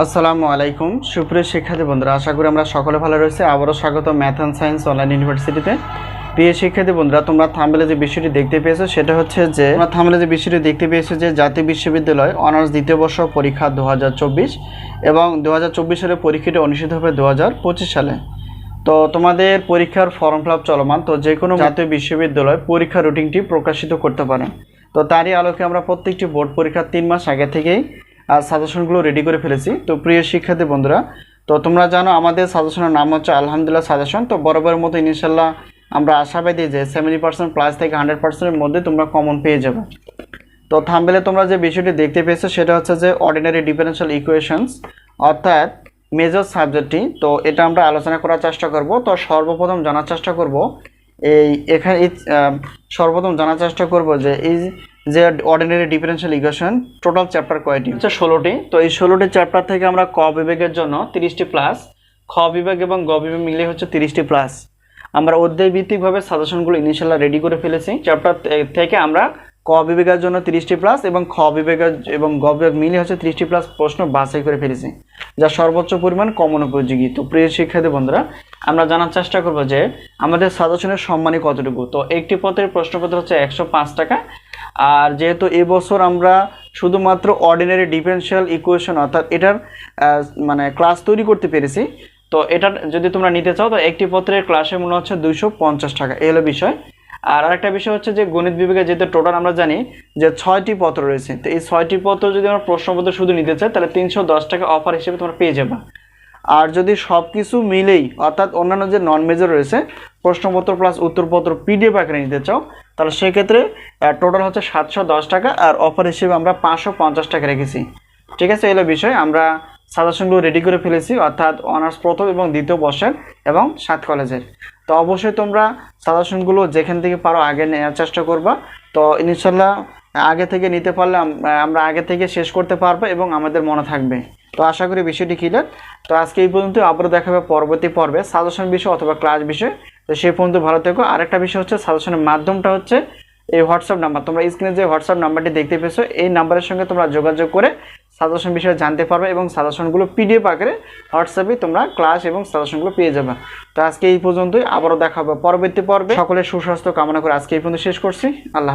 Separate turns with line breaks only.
আসসালামু আলাইকুম। সুপ্রিয় শিক্ষার্থী বন্ধুরা, আশা করি আমরা সকলে ভালো রয়েছে। আবারও স্বাগত ম্যাথ অ্যান্ড সায়েন্স অনলাইন ইউনিভার্সিটিতে। প্রিয় শিক্ষার্থী বন্ধুরা, তোমরা থামবেলে যে বিষয়টি দেখতে পেয়েছ, সেটা হচ্ছে যে, তোমরা থামবেলে যে বিষয়টি দেখতে পেয়েছ যে, জাতীয় বিশ্ববিদ্যালয় অনার্স দ্বিতীয় বর্ষ পরীক্ষা দু হাজার চব্বিশ এবং দু হাজার চব্বিশ সালে পরীক্ষাটি অনুষ্ঠিত হবে দু হাজার পঁচিশ সালে। তো তোমাদের পরীক্ষার ফর্ম ফিল চলমান, তো যে কোনো জাতীয় বিশ্ববিদ্যালয় পরীক্ষা রুটিনটি প্রকাশিত করতে পারে। তো তারই আলোকে আমরা প্রত্যেকটি বোর্ড পরীক্ষার তিন মাস আগে থেকেই সাজেশনগুলো রেডি করে ফেলেছি। তো প্রিয় শিক্ষার্থী বন্ধুরা, তো তোমরা জানো আমাদের সাজেশনের নাম হচ্ছে আলহামদুলিল্লাহ সাজেশন তো বরাবরের মতো ইনশাল্লাহ আমরা আশাবাদী যে সেভেন্টি পার্সেন্ট প্লাস থেকে হান্ড্রেড পার্সেন্টের মধ্যে তোমরা কমন পেয়ে যাবে। তো থামবেলে তোমরা যে বিষয়টি দেখতে পেয়েছ, সেটা হচ্ছে যে অর্ডিনারি ডিফারেন্সিয়াল ইকুয়েশনস অর্থাৎ মেজর সাবজেক্টটি তো এটা আমরা আলোচনা করার চেষ্টা করব। তো সর্বপ্রথম জানার চেষ্টা করব, এই এখানে সর্বপ্রথম জানার চেষ্টা করব যে এই যে ordinary differential equation total chapter কয়টি? হচ্ছে ষোলোটি। তো এই ষোলোটি চ্যাপ্টার থেকে আমরা ক বিভাগের জন্য তিরিশটি প্লাস খ বিভাগ এবং গ বিভাগ মিলিয়ে হচ্ছে তিরিশটি প্লাস আমরা অধ্যায় ভিত্তিকভাবে সাজেশনগুলো ইনিশিয়াল রেডি করে ফেলেছি। চ্যাপ্টার থেকে আমরা ক বিভাগের জন্য তিরিশটি প্লাস এবং খ বিভাগের এবং গ বিভাগ মিলিয়ে হচ্ছে তিরিশটি প্লাস প্রশ্ন বাছাই করে ফেলেছি, যা সর্বোচ্চ পরিমাণ কমন উপযোগী। তো প্রিয় শিক্ষার্থী বন্ধুরা, আমরা জানার চেষ্টা করব যে আমাদের সাজেশনের সম্মানই কতটুকু? তো একটি পত্রের প্রশ্নপত্র হচ্ছে একশো পাঁচ টাকা আর যেহেতু এবছর আমরা শুধুমাত্র অর্ডিনারি ডিফারেন্সিয়াল ইকুয়েশন অর্থাৎ এটার মানে ক্লাস তৈরি করতে পেরেছি, তো এটা যদি তোমরা নিতে চাও, তো একটি পত্রের ক্লাসের মূল্য হচ্ছে দুইশো পঞ্চাশ টাকা। এই হলো বিষয়। আর আরেকটা বিষয় হচ্ছে যে গণিত বিভাগে যেহেতু টোটাল আমরা জানি যে ছয়টি পত্র রয়েছে, তো এই ছয়টি পত্র যদি আমরা প্রশ্নপত্র শুধু নিতে চাই, তাহলে তিনশো দশ টাকা অফার হিসেবে তোমরা পেয়ে যাবে। আর যদি সব কিছু মিলেই, অর্থাৎ অন্যান্য যে নন মেজর রয়েছে, প্রশ্নপত্র প্লাস উত্তরপত্র পিডিএফ আকারে নিতে চাও, তাহলে সেক্ষেত্রে টোটাল হচ্ছে সাতশো দশ টাকা আর অফার হিসেবে আমরা পাঁচশো পঞ্চাশ টাকা রেখেছি। ঠিক আছে, এলো বিষয়, আমরা সাজেশনগুলো রেডি করে ফেলেছি, অর্থাৎ অনার্স প্রথম এবং দ্বিতীয় বর্ষের এবং সাত কলেজের তো অবশ্যই তোমরা সাজেশনগুলো যেখান থেকে পারো আগে নেওয়ার চেষ্টা করবা। তো ইনশাল্লাহ আগে থেকে নিতে পারলে আমরা আগে থেকে শেষ করতে পারব এবং আমাদের মনে থাকবে। তো আশা করি বিষয়টি ক্লিয়ার তো আজকে এই পর্যন্ত আবারও দেখাবে পরবর্তী পর্বে সাজেশন বিষয় অথবা ক্লাস বিষয়। তো সেই পর্যন্ত ভালো থেকো। আরেকটা বিষয় হচ্ছে সাজেশনের মাধ্যমটা হচ্ছে এই হোয়াটসঅ্যাপ নাম্বার তোমরা স্ক্রিনে যে হোয়াটসঅ্যাপ নাম্বারটি দেখতে পেয়েছ, এই নাম্বারের সঙ্গে তোমরা যোগাযোগ করে সাজেশন বিষয়ে জানতে পারবে এবং সাজেশনগুলো পিডিএফ আকারে হোয়াটসঅ্যাপে তোমরা ক্লাস এবং সাজেশনগুলো পেয়ে যাবে। তো আজকে এই পর্যন্তই। আবারও দেখা হবে পরবর্তী পর্বে। সকলের সুস্বাস্থ্য কামনা করে আজকে এই পর্যন্ত শেষ করছি। আল্লাহ।